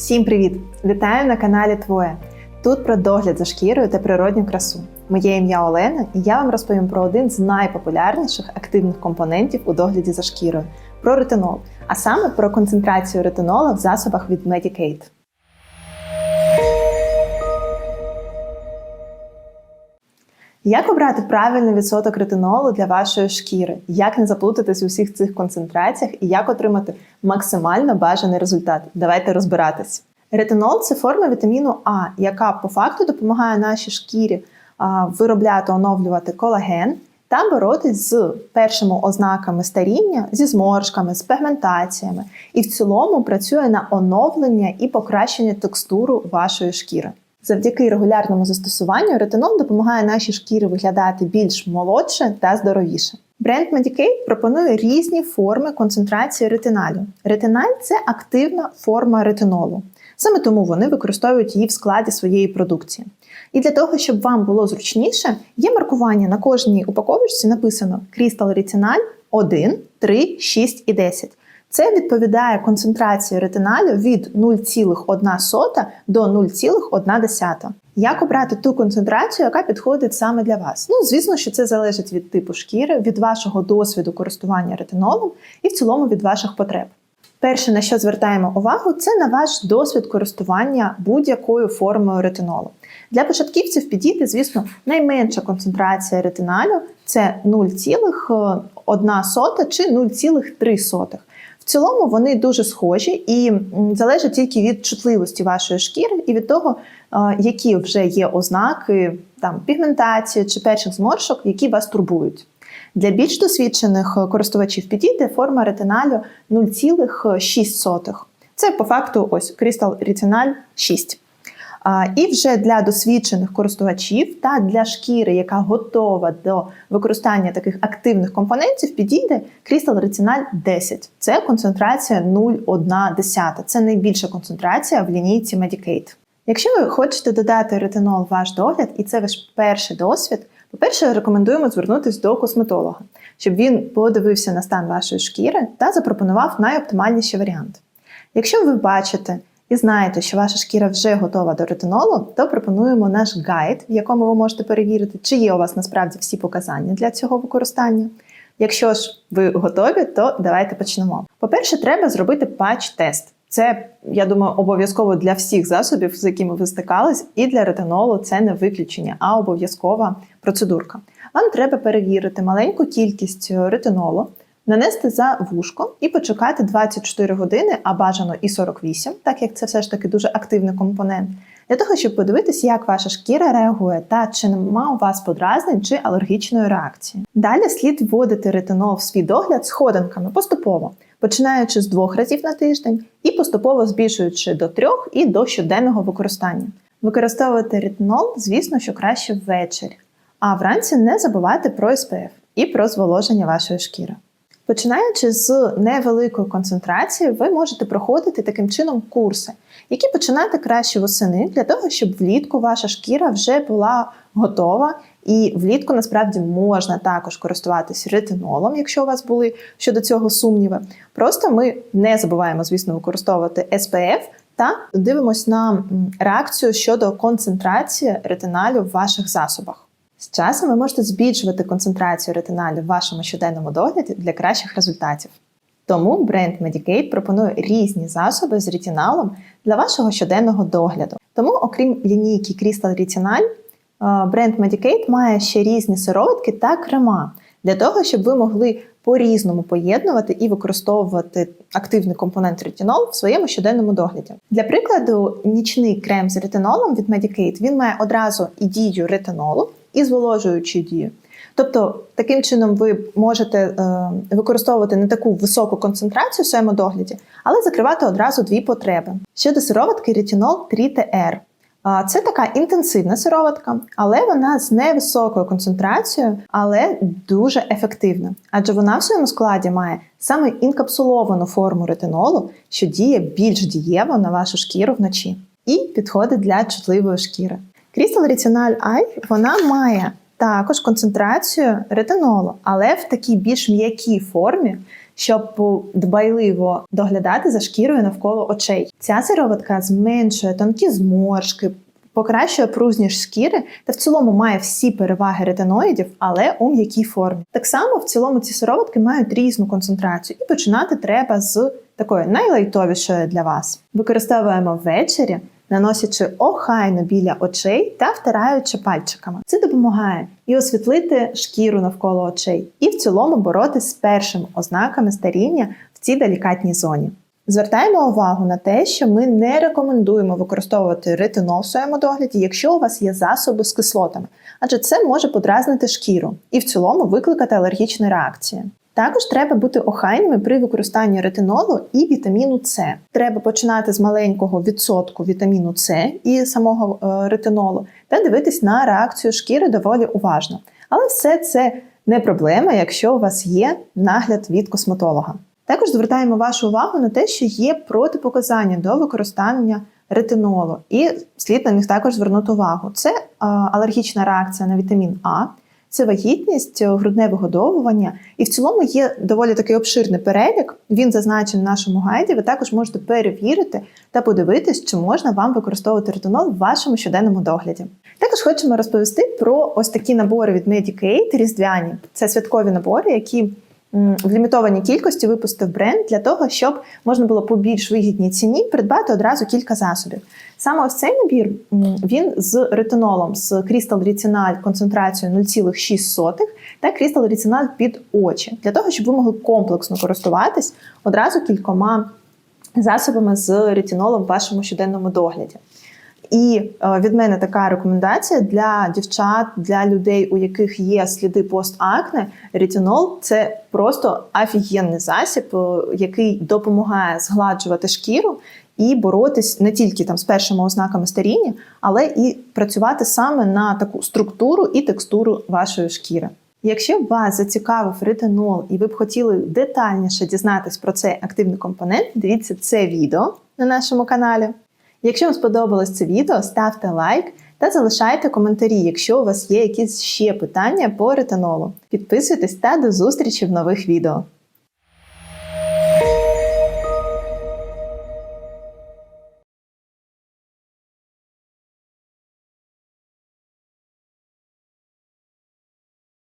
Всім привіт! Вітаю на каналі Твоє. Тут про догляд за шкірою та природню красу. Моє ім'я Олена, і я вам розповім про один з найпопулярніших активних компонентів у догляді за шкірою про ретинол, а саме про концентрацію ретинола в засобах від Medicaid. Як обрати правильний відсоток ретинолу для вашої шкіри? Як не заплутатись у всіх цих концентраціях і як отримати максимально бажаний результат? Давайте розбиратись. Ретинол це форма вітаміну А, яка по факту допомагає нашій шкірі виробляти, оновлювати колаген та боротись з першими ознаками старіння, зі зморшками, з пігментаціями, і в цілому працює на оновлення і покращення текстуру вашої шкіри. Завдяки регулярному застосуванню ретинол допомагає нашій шкірі виглядати більш молодше та здоровіше. Бренд Medicaid пропонує різні форми концентрації ретиналю. Ретиналь це активна форма ретинолу. Саме тому вони використовують її в складі своєї продукції. І для того, щоб вам було зручніше, є маркування на кожній упаковочці написано Crystal Retinal 1, 3, 6 і 10. Це відповідає концентрації ретиналю від 0,1 до 0,1. Як обрати ту концентрацію, яка підходить саме для вас? Ну, звісно, що це залежить від типу шкіри, від вашого досвіду користування ретинолом і в цілому від ваших потреб. Перше, на що звертаємо увагу, це на ваш досвід користування будь-якою формою ретинолу. Для початківців підійде, звісно, найменша концентрація ретиналю це 0,1 чи 0,3. В цілому вони дуже схожі і залежать тільки від чутливості вашої шкіри і від того, які вже є ознаки там пігментації чи перших зморшок, які вас турбують. Для більш досвідчених користувачів підійде форма ретиналю 0,6. Це по факту ось Crystal Retinal 6. І вже для досвідчених користувачів та для шкіри, яка готова до використання таких активних компонентів, підійде Crystal Retinal 10. Це концентрація 0,1. Це найбільша концентрація в лінійці Medicaid. Якщо ви хочете додати ретинол в ваш догляд, і це ваш перший досвід, по-перше, рекомендуємо звернутися до косметолога, щоб він подивився на стан вашої шкіри та запропонував найоптимальніший варіант. Якщо ви бачите і знаєте, що ваша шкіра вже готова до ретинолу, то пропонуємо наш гайд, в якому ви можете перевірити, чи є у вас насправді всі показання для цього використання. Якщо ж ви готові, то давайте почнемо. По-перше, треба зробити патч-тест. Це, я думаю, обов'язково для всіх засобів, з якими ви стикались, і для ретинолу це не виключення, а обов'язкова процедурка. Вам треба перевірити маленьку кількість ретинолу, нанести за вушко і почекати 24 години, а бажано і 48, так як це все ж таки дуже активний компонент, для того, щоб подивитися, як ваша шкіра реагує та чи нема у вас подразнень чи алергічної реакції. Далі слід вводити ретинол в свій догляд сходинками поступово, починаючи з двох разів на тиждень і поступово збільшуючи до трьох і до щоденного використання. Використовувати ретинол, звісно, що краще ввечері, а вранці не забувайте про SPF і про зволоження вашої шкіри. Починаючи з невеликої концентрації, ви можете проходити таким чином курси, які починати краще восени для того, щоб влітку ваша шкіра вже була готова. І влітку насправді можна також користуватися ретинолом, якщо у вас були щодо цього сумніви. Просто ми не забуваємо, звісно, використовувати SPF та дивимося на реакцію щодо концентрації ретиналю в ваших засобах. З часом ви можете збільшувати концентрацію ретиналю в вашому щоденному догляді для кращих результатів. Тому бренд Medicaid пропонує різні засоби з ретиналом для вашого щоденного догляду. Тому, окрім лінійки Crystal Retinal, бренд Medicaid має ще різні сироватки та крема для того, щоб ви могли по-різному поєднувати і використовувати активний компонент ретинол в своєму щоденному догляді. Для прикладу, нічний крем з ретинолом від Medicaid він має одразу і дію ретинолу, і зволожуючу дію. Тобто, таким чином ви можете е, використовувати не таку високу концентрацію в своєму догляді, але закривати одразу дві потреби. Щодо сироватки ретинол 3TR. Це така інтенсивна сироватка, але вона з невисокою концентрацією, але дуже ефективна. Адже вона в своєму складі має саме інкапсуловану форму ретинолу, що діє більш дієво на вашу шкіру вночі, і підходить для чутливої шкіри. Crystal Retinal Eye вона має також концентрацію ретинолу, але в такій більш м'якій формі, щоб дбайливо доглядати за шкірою навколо очей. Ця сироватка зменшує тонкі зморшки, покращує пружність шкіри та в цілому має всі переваги ретиноїдів, але у м'якій формі. Так само в цілому ці сироватки мають різну концентрацію, і починати треба з такої найлайтовішої для вас. Використовуємо ввечері. Наносячи охайно біля очей та втираючи пальчиками. Це допомагає і освітлити шкіру навколо очей, і в цілому боротися з першими ознаками старіння в цій делікатній зоні. Звертаємо увагу на те, що ми не рекомендуємо використовувати ретинол в своєму догляді, якщо у вас є засоби з кислотами, адже це може подразнити шкіру і в цілому викликати алергічні реакції. Також треба бути охайними при використанні ретинолу і вітаміну С. Треба починати з маленького відсотку вітаміну С і самого е, ретинолу та дивитись на реакцію шкіри доволі уважно. Але все це не проблема, якщо у вас є нагляд від косметолога. Також звертаємо вашу увагу на те, що є протипоказання до використання ретинолу, і слід на них також звернути увагу. Це алергічна реакція на вітамін А, це вагітність, грудне вигодовування, і в цілому є доволі такий обширний перелік. Він зазначений в нашому гайді. Ви також можете перевірити та подивитись, чи можна вам використовувати ретинол в вашому щоденному догляді. Також хочемо розповісти про ось такі набори від Medicaid різдвяні. Це святкові набори, які в лімітованій кількості випустив бренд для того, щоб можна було по більш вигідній ціні придбати одразу кілька засобів. Саме ось цей набір він з ретинолом, з Retinal концентрацією 0,6 та Retinal під очі, для того, щоб ви могли комплексно користуватись одразу кількома засобами з ретинолом в вашому щоденному догляді. І е, від мене така рекомендація для дівчат, для людей, у яких є сліди постакне. Ретинол це просто офігенний засіб, е, який допомагає згладжувати шкіру і боротись не тільки там з першими ознаками старіння, але і працювати саме на таку структуру і текстуру вашої шкіри. Якщо вас зацікавив ретинол і ви б хотіли детальніше дізнатись про цей активний компонент, дивіться це відео на нашому каналі. Якщо вам сподобалось це відео, ставте лайк та залишайте коментарі, якщо у вас є якісь ще питання по ретинолу. Підписуйтесь та до зустрічі в нових відео.